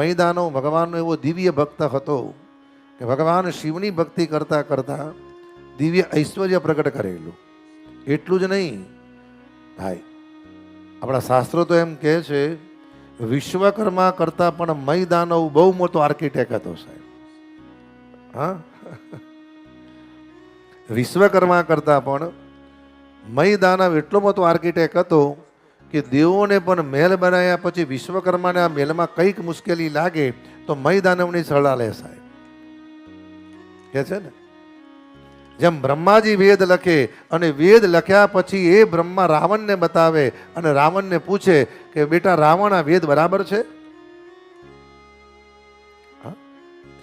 મૈદાનો ભગવાનનો એવો દિવ્ય ભક્ત હતો કે ભગવાન શિવની ભક્તિ કરતા કરતા દિવ્ય ઐશ્વર્ય પ્રગટ કરેલું. એટલું જ નહીં, ભાઈ, આપણા શાસ્ત્રો તો એમ કહે છે, વિશ્વકર્મા કરતાં પણ મૈદાનો બહુ મોટો આર્કિટેક્ટ હતો સાહેબ. હા? વિશ્વકર્મા કરતાં પણ મૈદાનવ એટલો મોટો આર્કિટેક્ટ હતો કે દેવોને પણ મહેલ બનાવ્યા પછી વિશ્વકર્માને આ મહેલમાં કંઈક મુશ્કેલી લાગે તો મૈદાનવની સલાહ લે સાહેબ. કે છે ને? જેમ બ્રહ્માજી વેદ લખે અને વેદ લખ્યા પછી એ બ્રહ્મા રાવણને બતાવે અને રાવણને પૂછે કે બેટા રાવણ આ વેદ બરાબર છે?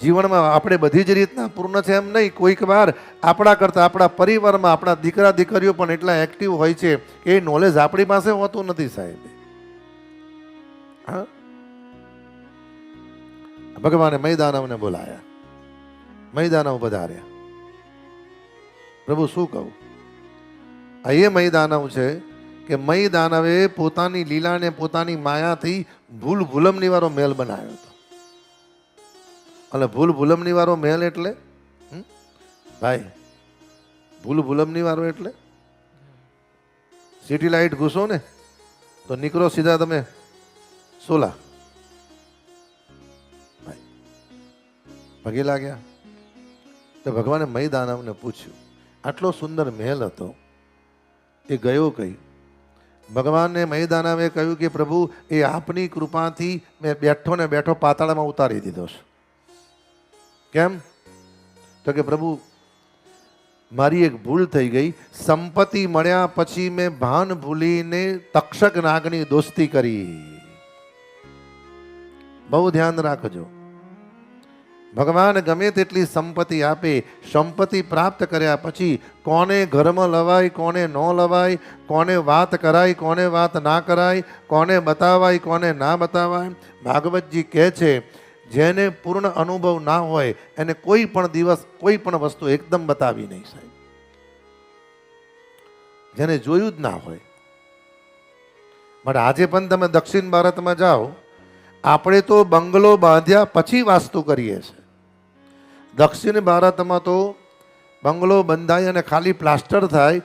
જીવનમાં આપણે બધી જ રીતના પૂર્ણ છે એમ નહીં. કોઈક વાર આપણા કરતાં આપણા પરિવારમાં આપણા દીકરા દીકરીઓ પણ એટલા એક્ટિવ હોય છે એ નોલેજ આપણી પાસે હોતું નથી સાહેબ. હા? ભગવાને મૈદાનવને બોલાયા. મૈદાનવ પધાર્યા પ્રભુ, શું કહું? આ મૈદાનવ છે કે મૈદાનવે પોતાની લીલાને પોતાની માયાથી ભૂલ ભૂલમની વાળો મેલ બનાવ્યો અને ભૂલ ભૂલમની વારો મહેલ એટલે? ભાઈ, ભૂલ ભૂલમની વારો એટલે? સિટી લાઇટ ઘૂસો ને, તો નીકળો સીધા તમે સોલા. ભાઈ લાગ્યા. તો ભગવાને મૈદાનવને પૂછ્યું, આટલો સુંદર મહેલ હતો. એ ગયો કઈ? ભગવાનને મૈદાનવે કહ્યું કે પ્રભુ, એ આપની કૃપાથી મેં બેઠો ને બેઠો પાતાળમાં ઉતારી દીધો છે. કેમ? તો કે પ્રભુ, મારી એક ભૂલ થઈ ગઈ. સંપત્તિ મળ્યા પછી મેં ભાન ભૂલીને તક્ષક નાગની દોસ્તી કરી. બહુ ધ્યાન રાખજો. ભગવાન ગમે તેટલી સંપત્તિ આપે, સંપત્તિ પ્રાપ્ત કર્યા પછી કોને ઘરમાં લવાય, કોને ન લવાય, કોને વાત કરાય, કોને વાત ના કરાય, કોને બતાવાય, કોને ના બતાવાય? ભાગવતજી કહે છે જેને પૂર્ણ અનુભવ ના હોય, એને કોઈ પણ દિવસ કોઈ પણ વસ્તુ એકદમ બતાવી નહીં સાહેબ. જેને જોયું જ ના હોય. પણ આજે પણ તમે દક્ષિણ ભારતમાં જાઓ, આપણે તો બંગલો બાંધ્યા પછી વાસ્તુ કરીએ છીએ. દક્ષિણ ભારતમાં તો બંગલો બંધાય અને ખાલી પ્લાસ્ટર થાય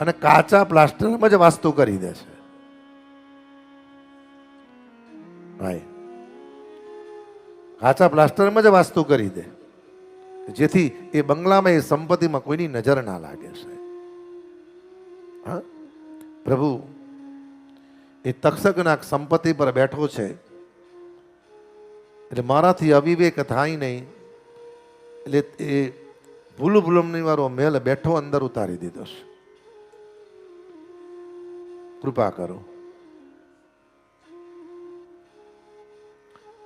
અને કાચા પ્લાસ્ટરમાં જ વાસ્તુ કરી દે છે. ભાઈ કાચા પ્લાસ્ટરમાં જ વાસ્તુ કરી દે. જેથી એ બંગલામાં એ સંપત્તિમાં કોઈની નજર ના લાગે છે. હા? પ્રભુ, એ તક્ષકના સંપત્તિ પર બેઠો છે. એટલે મારાથી અવિવેક થાય નહીં. એટલે એ ભૂલું ભૂલમની વાળો મેલ બેઠો અંદર ઉતારી દીધો છે. કૃપા કરો.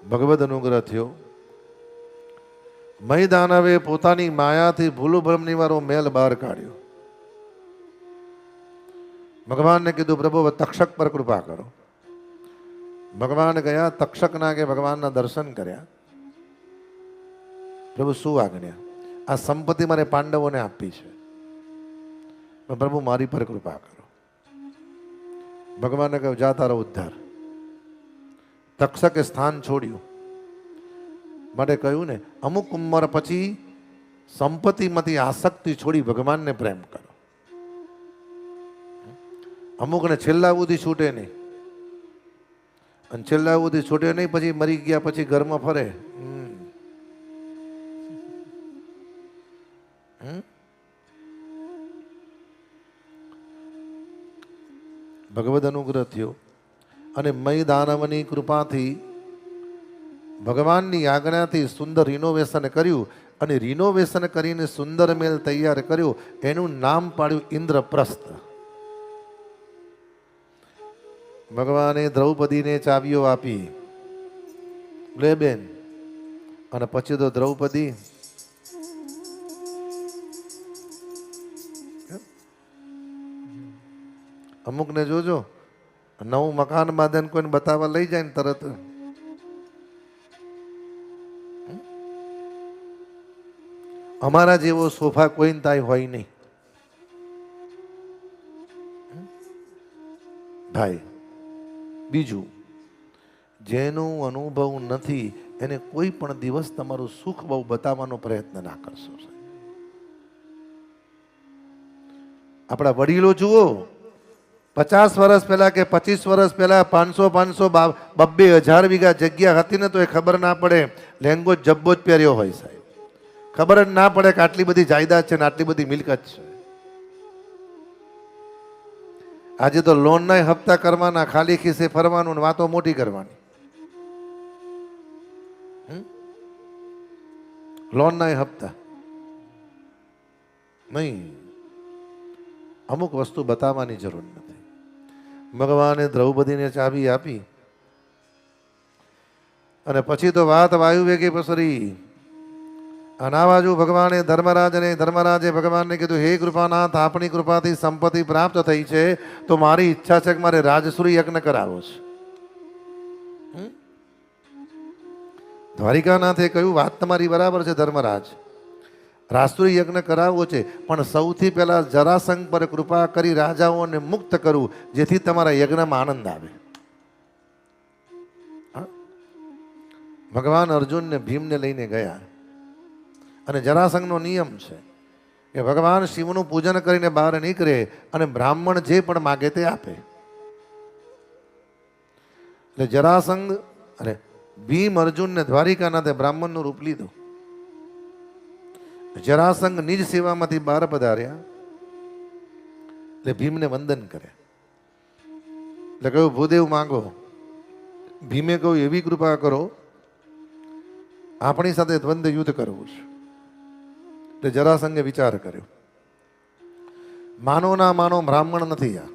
ભગવદ અનુગ્રહ થયો. મૈદાનવે પોતાની માયાથી ભૂલ ભ્રમની મેલ બહાર કાઢ્યો. ભગવાનને કીધું, પ્રભુ તક્ષક પર કૃપા કરો. ભગવાન ગયા, તક્ષકના કે ભગવાનના દર્શન કર્યા. પ્રભુ, શું આજ્ઞા આ સંપત્તિ મારે પાંડવોને આપી છે. પ્રભુ, મારી પર કૃપા કરો. ભગવાને કહ્યું, જા તારો ઉદ્ધાર. તક્ષકે સ્થાન છોડ્યું. માટે કહ્યું ને, અમુક ઉંમર પછી સંપત્તિમાંથી આસક્તિ છોડી ભગવાનને પ્રેમ કરો. અમુકને છેલ્લા સુધી છૂટે નહીં. અને છેલ્લા સુધી છૂટે નહીં, પછી મરી ગયા પછી ઘરમાં ફરે? ભગવદ અનુગ્રહ થયો. અને મય દાનવની કૃપાથી ભગવાનની આજ્ઞાથી સુંદર રિનોવેશન કર્યું અને રિનોવેશન કરીને સુંદર મેલ તૈયાર કર્યો. એનું નામ પાડ્યું ઇન્દ્રપ્રસ્થ. ભગવાને દ્રૌપદીને ચાવીઓ આપી. લે બેન. અને પછી તો દ્રૌપદી. અમુકને જોજો. નવું મકાન બાંધે કોઈને બતાવવા લઈ જાય ને તરત. અમારા જેવો સોફા કોઈને તાય હોય નહીં. ભાઈ, બીજું, જેનું અનુભવ નથી, એને કોઈ પણ દિવસ તમારું સુખ બહુ બતાવવાનો પ્રયત્ન ના કરશો આપણા વડીલો જુઓ પચાસ વર્ષ પહેલાં કે પચીસ વર્ષ પહેલાં પાંચસો પાંચસો બબ્બે હજાર વીઘા જગ્યા હતી ને તો એ ખબર ના પડે લેંગો જબ્બો જ પહેર્યો હોય સાહેબ. ખબર જ ના પડે કે આટલી બધી જાયદાદ છે ને આટલી બધી મિલકત છે. આજે તો લોનના હપ્તા કરવાના, ખાલી ખિસ્સે ફરવાનું ને વાતો મોટી કરવાની? લોનના હપ્તા. નહીં. અમુક વસ્તુ બતાવવાની જરૂર નથી. ભગવાને દ્રૌપદીને ચાવી આપી. અને પછી તો વાત વાયુ વેગે પસરી અનાવાજુ ભગવાને ધર્મરાજ અને ધર્મરાજે ભગવાનને કીધું, હે કૃપાનાથ આપણી કૃપાથી સંપત્તિ પ્રાપ્ત થઈ છે, તો મારી ઈચ્છા છે કે મારે રાજસૂરી યજ્ઞ કરાવો છે? દ્વારિકાનાથે કહ્યું, વાત તમારી બરાબર છે ધર્મરાજ. રાષ્ટ્રીય યજ્ઞ કરાવવો છે, પણ સૌથી પહેલાં જરાસંઘ પર કૃપા કરી રાજાઓને મુક્ત કરવું જેથી તમારા યજ્ઞમાં આનંદ આવે. ભગવાન અર્જુનને ભીમને લઈને ગયા. અને જરાસંઘનો નિયમ છે કે ભગવાન શિવનું પૂજન કરીને બહાર નીકળે અને બ્રાહ્મણ જે પણ માગે તે આપે. એટલે જરાસંઘ, અરે, ભીમ અર્જુનને દ્વારિકાનાથે બ્રાહ્મણનું રૂપ લીધું. જરાસંઘ નિજ સેવામાંથી બહાર પધાર્યા એટલે ભીમને વંદન કરે એટલે કહ્યું, ભૂદેવ માંગો, ભીમે કહ્યું, એવી કૃપા કરો, આપણી સાથે દ્વંદ યુદ્ધ કરવું છે. એટલે જરાસંઘે વિચાર કર્યો, માનો ના માનો બ્રાહ્મણ નથી આ.